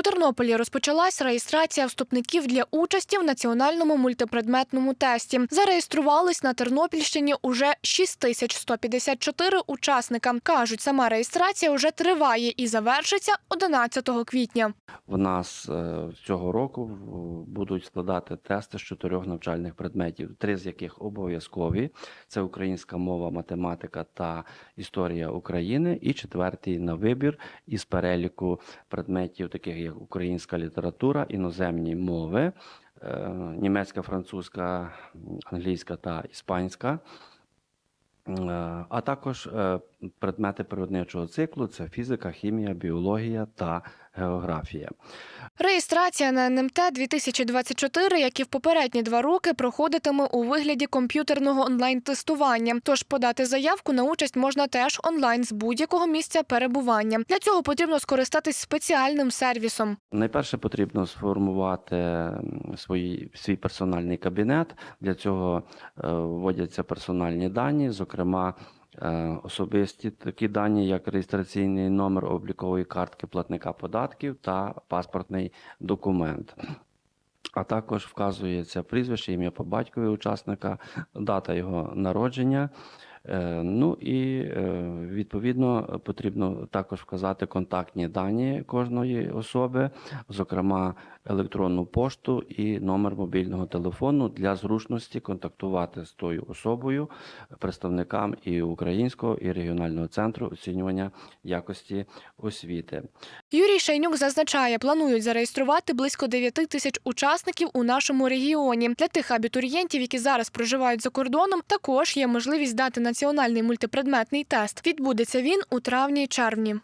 У Тернополі розпочалась реєстрація вступників для участі в національному мультипредметному тесті. Зареєструвались на Тернопільщині уже 6154 учасника. Кажуть, сама реєстрація вже триває і завершиться 11 квітня. В нас е, цього року будуть складати тести з чотирьох навчальних предметів, три з яких обов'язкові: це українська мова, математика та історія України. І четвертий на вибір із переліку предметів, таких як українська література, іноземні мови, е, німецька, французька, англійська та іспанська. Е, А також е, предмети природничого циклу це фізика, хімія, біологія та географія. Реєстрація на НМТ 2024, як і в попередні два роки, проходитиме у вигляді комп'ютерного онлайн-тестування. Тож подати заявку на участь можна теж онлайн з будь-якого місця перебування. Для цього потрібно скористатись спеціальним сервісом. Найперше потрібно сформувати свої, свій персональний кабінет. Для цього е, вводяться персональні дані, зокрема. Е, Особисті такі дані, як реєстраційний номер облікової картки платника податків та паспортний документ. А також вказується прізвище, ім'я по батькові учасника, дата його народження. Е, Ну і е, відповідно потрібно також вказати контактні дані кожної особи, зокрема електронну пошту і номер мобільного телефону для зручності контактувати з тою особою, представникам і українського, і регіонального центру оцінювання якості освіти. Юрій Шайнюк зазначає, планують зареєструвати близько 9 тисяч учасників у нашому регіоні. Для тих абітурієнтів, які зараз проживають за кордоном, також є можливість здати національний мультипредметний тест. Відбудеться він у травні-червні.